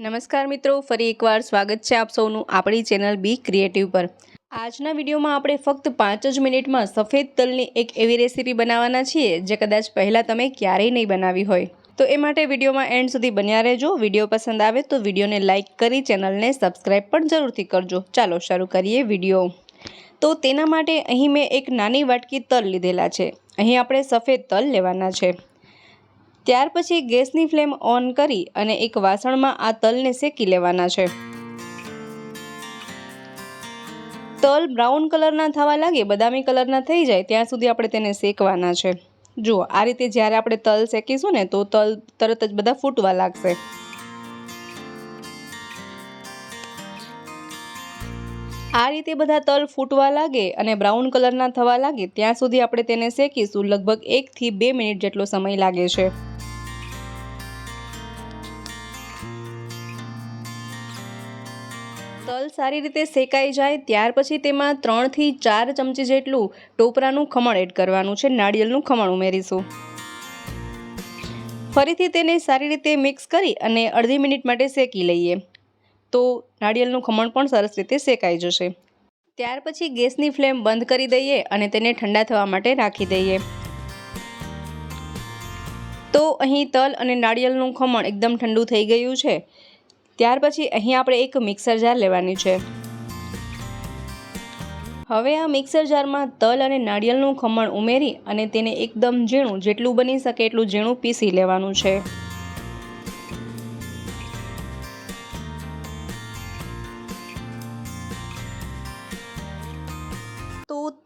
નમસ્કાર મિત્રો, ફરી એકવાર સ્વાગત છે આપ સૌનું આપણી ચેનલ બી ક્રિએટિવ પર. આજના વિડીયોમાં આપણે ફક્ત પાંચ જ મિનિટમાં સફેદ તલની એક એવી રેસીપી બનાવવાના છીએ, જે કદાચ પહેલાં તમે ક્યારેય નહીં બનાવી હોય. તો એ માટે વિડીયોમાં એન્ડ સુધી બન્યા રહેજો. વીડિયો પસંદ આવે તો વિડીયોને લાઇક કરી ચેનલને સબસ્ક્રાઈબ પણ જરૂરથી કરજો. ચાલો શરૂ કરીએ વીડિયો. તો તેના માટે અહીં મેં એક નાની વાટકી તલ લીધેલા છે. અહીં આપણે સફેદ તલ લેવાના છે. ત્યાર પછી ગેસની ફ્લેમ ઓન કરી અને એક વાસણમાં આ તલને શેકી લેવાના છે. તલ બ્રાઉન કલરના થવા લાગે, બદામી કલરના થઈ જાય, ત્યાં સુધી આપણે તેને શેકવાના છે. જુઓ, આ રીતે જ્યારે આપણે તલ શેકીશું ને, તો તલ તરત જ બધા ફૂટવા લાગશે. આ રીતે બધા તલ ફૂટવા લાગે અને બ્રાઉન કલરના થવા લાગે, ત્યાં સુધી આપણે તેને શેકીશું લગભગ એકથી બે મિનિટ જેટલો સમય લાગે છે. સારી રીતે શેકાઈ જાય, ત્યાર પછી તેમાં ત્રણથી ચાર ચમચી જેટલું ટોપરાનું ખમણ એડ કરવાનું છે. નાળિયેરનું ખમણ ઉમેરીશું. ફરીથી તેને સારી રીતે મિક્સ કરી અને અડધી મિનિટ માટે શેકી લઈએ. તો નાળિયેરનું ખમણ પણ સરસ રીતે શેકાઈ જશે. ત્યાર પછી ગેસની ફ્લેમ બંધ કરી દઈએ અને તેને ઠંડા થવા માટે રાખી દઈએ. તો અહીં તલ અને નાળિયેરનું ખમણ એકદમ ઠંડુ થઈ ગયું છે. ત્યાર પછી અહીં આપણે એક મિક્સર જાર લેવાની છે. હવે આ મિક્સર જારમાં તલ અને નાળિયેરનું ખમણ ઉમેરી અને તેને એકદમ ઝીણું જેટલું બની શકે એટલું ઝીણું પીસી લેવાનું છે.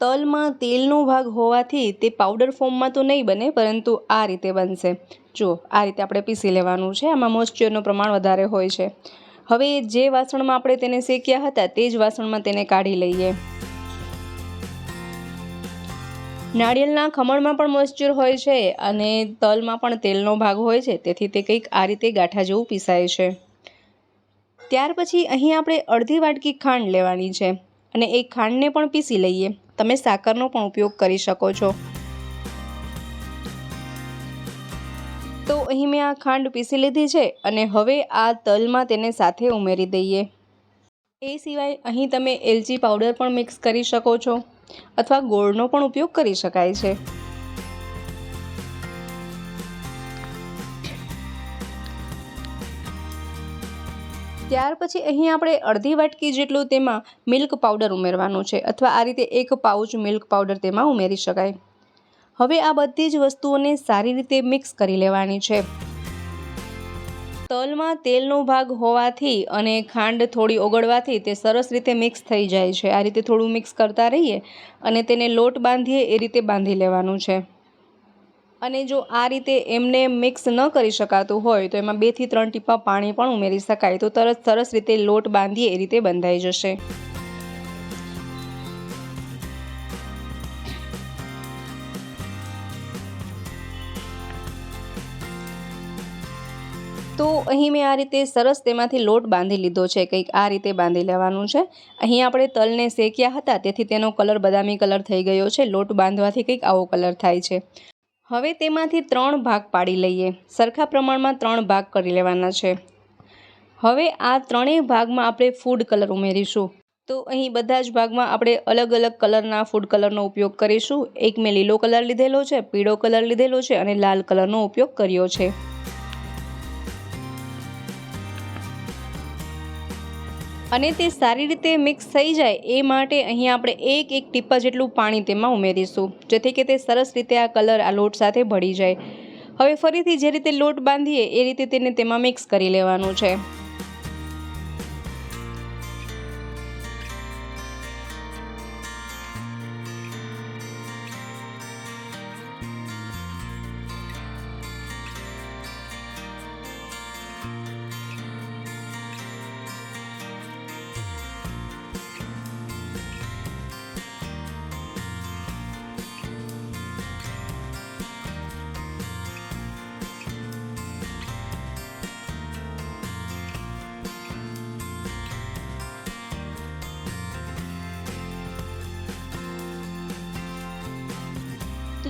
તલમાં તેલનો ભાગ હોવાથી તે પાવડર ફોર્મમાં તો નહીં બને, પરંતુ આ રીતે બનશે. જો, આ રીતે આપણે પીસી લેવાનું છે. આમાં મોઇશ્ચરનું પ્રમાણ વધારે હોય છે. હવે જે વાસણમાં આપણે તેને શેક્યા હતા તે જ વાસણમાં તેને કાઢી લઈએ. નાળિયેરના ખમણમાં પણ મોઇશ્ચર હોય છે અને તલમાં પણ તેલનો ભાગ હોય છે, તેથી તે કંઈક આ રીતે ગાંઠા જેવું પીસાય છે. ત્યાર પછી અહીં આપણે અડધી વાટકી ખાંડ લેવાની છે અને એ ખાંડને પણ પીસી લઈએ. તમે સાકરનો પણ ઉપયોગ કરી શકો છો. તો અહીં મેં આ ખાંડ પીસી લીધી છે અને હવે આ તલમાં તેને સાથે ઉમેરી દઈએ. એ સિવાય અહીં તમે એલચી પાવડર પણ મિક્સ કરી શકો છો અથવા ગોળનો પણ ઉપયોગ કરી શકાય છે. ત્યાર પછી અહીં આપણે અડધી વાટકી જેટલું તેમાં મિલ્ક પાવડર ઉમેરવાનું છે અથવા આ રીતે એક પાઉચ મિલ્ક પાવડર તેમાં ઉમેરી શકાય. હવે આ બધી જ વસ્તુઓને સારી રીતે મિક્સ કરી લેવાની છે. તલમાં તેલનો ભાગ હોવાથી અને ખાંડ થોડી ઓગળવાથી તે સરસ રીતે મિક્સ થઈ જાય છે. આ રીતે થોડું મિક્સ કરતા રહીએ અને તેને લોટ બાંધીએ એ રીતે બાંધી લેવાનું છે. અને જો આ રીતે એમને મિક્સ ન કરી શકાતું હોય, તો એમાં બેથી ત્રણ ટીપા પાણી પણ ઉમેરી શકાય. તો તરત સરસ રીતે લોટ બાંધીએ, એ રીતે બંધાઈ જશે. તો અહીં મેં આ રીતે સરસ તેમાંથી લોટ બાંધી લીધો છે. કંઈક આ રીતે બાંધી લેવાનું છે. અહીં આપણે તલને શેક્યા હતા, તેથી તેનો કલર બદામી કલર થઈ ગયો છે. લોટ બાંધવાથી કંઈક આવો કલર થાય છે. હવે તેમાંથી ત્રણ ભાગ પાડી લઈએ. સરખા પ્રમાણમાં ત્રણ ભાગ કરી લેવાના છે. હવે આ ત્રણેય ભાગમાં આપણે ફૂડ કલર ઉમેરીશું. તો અહીં બધા જ ભાગમાં આપણે અલગ અલગ કલરના ફૂડ કલરનો ઉપયોગ કરીશું. એક મેં લીલો કલર લીધેલો છે, પીળો કલર લીધેલો છે અને લાલ કલરનો ઉપયોગ કર્યો છે. અને તે સારી રીતે મિક્સ થઈ જાય એ માટે અહીં આપણે એક એક ટીપા જેટલું પાણી તેમાં ઉમેરીશું, જેથી કે તે સરસ રીતે આ કલર આ લોટ સાથે ભળી જાય. હવે ફરીથી જે રીતે લોટ બાંધીએ એ રીતે તેને તેમાં મિક્સ કરી લેવાનું છે.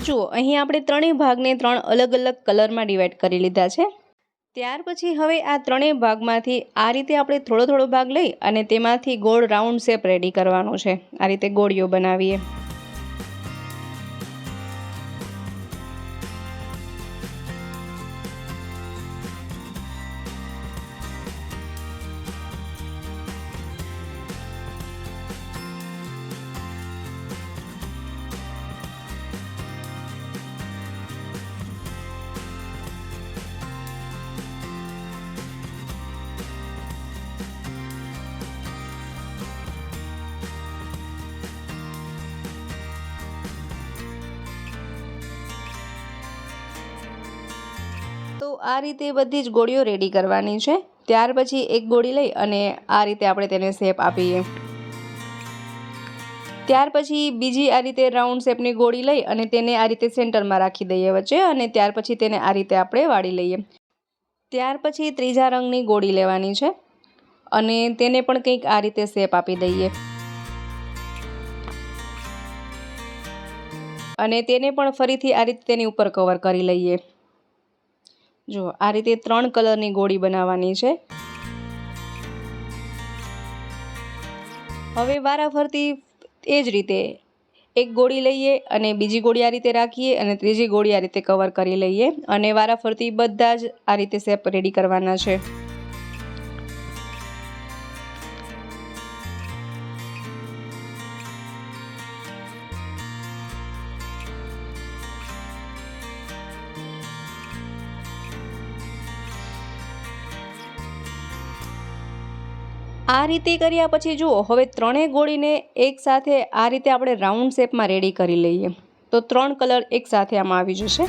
જુઓ, અહીં આપણે ત્રણેય ભાગને ત્રણ અલગ અલગ કલરમાં ડિવાઈડ કરી લીધા છે. ત્યાર પછી હવે આ ત્રણેય ભાગમાંથી આ રીતે આપણે થોડો થોડો ભાગ લઈ અને તેમાંથી ગોળ રાઉન્ડ શેપ રેડી કરવાનો છે. આ રીતે ગોળીઓ બનાવીએ. આ રીતે બધી જ ગોળીઓ રેડી કરવાની છે. ત્યાર પછી એક ગોળી લઈ અને આ રીતે આપણે તેને શેપ આપીએ. ત્યાર પછી બીજી આ રીતે રાઉન્ડ શેપની ગોળી લઈ અને તેને આ રીતે સેન્ટરમાં રાખી દઈએ વચ્ચે અને ત્યાર પછી તેને આ રીતે આપણે વાળી લઈએ. ત્યાર પછી ત્રીજા રંગની ગોળી લેવાની છે અને તેને પણ કંઈક આ રીતે શેપ આપી દઈએ. અને તેને પણ ફરીથી આ રીતે તેની ઉપર કવર કરી લઈએ. જો આ રીતે ત્રણ કલરની ગોળી બનાવવાની છે. હવે વારાફરતી એ જ રીતે એક ગોળી લઈએ અને બીજી ગોળી આ રીતે રાખીએ અને ત્રીજી ગોળી આ રીતે કવર કરી લઈએ અને વારાફરતી બધા જ આ રીતે સેપ રેડી કરવાના છે. આ રીતે કર્યા પછી જુઓ, હવે ત્રણેય ગોળીને એકસાથે આ રીતે આપણે રાઉન્ડ શેપમાં રેડી કરી લઈએ. તો ત્રણ કલર એકસાથે આમાં આવી જશે.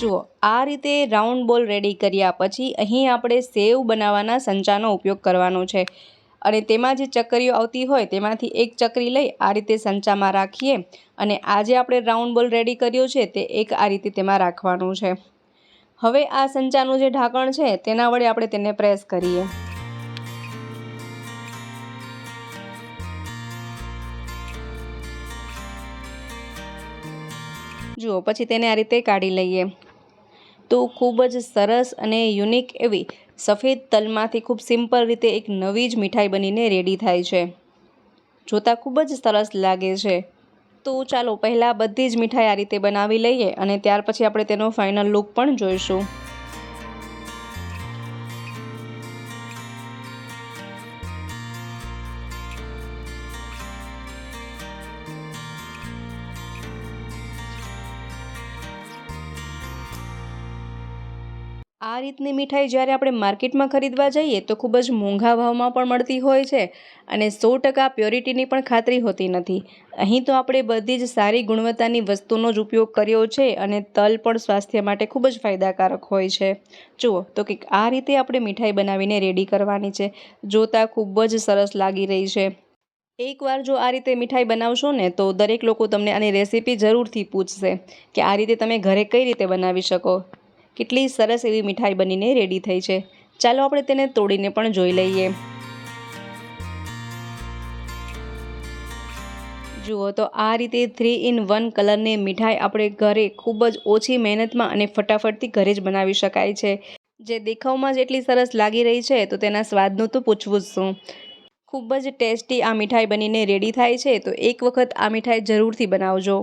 જુઓ, આ રીતે રાઉન્ડ બોલ રેડી કર્યા પછી અહીં આપણે સેવ બનાવવાના સંચાનો ઉપયોગ કરવાનો છે. અને તેમાં જે ચકરીઓ આવતી હોય તેમાંથી એક ચકરી લઈ આ રીતે સંચામાં રાખીએ. અને આજે આપણે રાઉન્ડ બોલ રેડી કર્યો છે તે એક આ રીતે તેમાં રાખવાનું છે. હવે આ સંચાનું જે ઢાંકણ છે, તેના વડે આપણે તેને પ્રેસ કરીએ. જુઓ, પછી તેને આ રીતે કાઢી લઈએ. તો ખૂબ જ સરસ અને યુનિક એવી સફેદ તલમાંથી ખૂબ સિમ્પલ રીતે એક નવી જ મીઠાઈ બનીને રેડી થાય છે. જોતાં ખૂબ જ સરસ લાગે છે. તો ચાલો પહેલાં બધી જ મીઠાઈ આ રીતે બનાવી લઈએ અને ત્યાર પછી આપણે તેનો ફાઇનલ લુક પણ જોઈશું. આ રીતની મીઠાઈ જ્યારે આપણે માર્કેટમાં ખરીદવા જઈએ તો ખૂબ જ મોંઘા ભાવમાં પણ મળતી હોય છે અને સો ટકા પ્યોરિટીની પણ ખાતરી હોતી નથી. અહીં તો આપણે બધી જ સારી ગુણવત્તાની વસ્તુનો જ ઉપયોગ કર્યો છે અને તલ પણ સ્વાસ્થ્ય માટે ખૂબ જ ફાયદાકારક હોય છે. જુઓ તો કંઈક આ રીતે આપણે મીઠાઈ બનાવીને રેડી કરવાની છે. જોતાં ખૂબ જ સરસ લાગી રહી છે. એકવાર જો આ રીતે મીઠાઈ બનાવશો ને તો દરેક લોકો તમને આની રેસીપી જરૂરથી પૂછશે કે આ રીતે તમે ઘરે કઈ રીતે બનાવી શકો. કેટલી સરસ એવી મીઠાઈ બનીને રેડી થઈ છે. ચાલો આપણે તેને તોડીને પણ જોઈ લઈએ. જુઓ તો આ રીતે થ્રી ઇન વન કલરની મીઠાઈ આપણે ઘરે ખૂબ જ ઓછી મહેનતમાં અને ફટાફટથી ઘરે જ બનાવી શકાય છે. જે દેખાવમાં જેટલી સરસ લાગી રહી છે, તો તેના સ્વાદનું તો પૂછવું જ શું. ખૂબ જ ટેસ્ટી આ મીઠાઈ બનીને રેડી થાય છે, તો એક વખત આ મીઠાઈ જરૂરથી બનાવજો.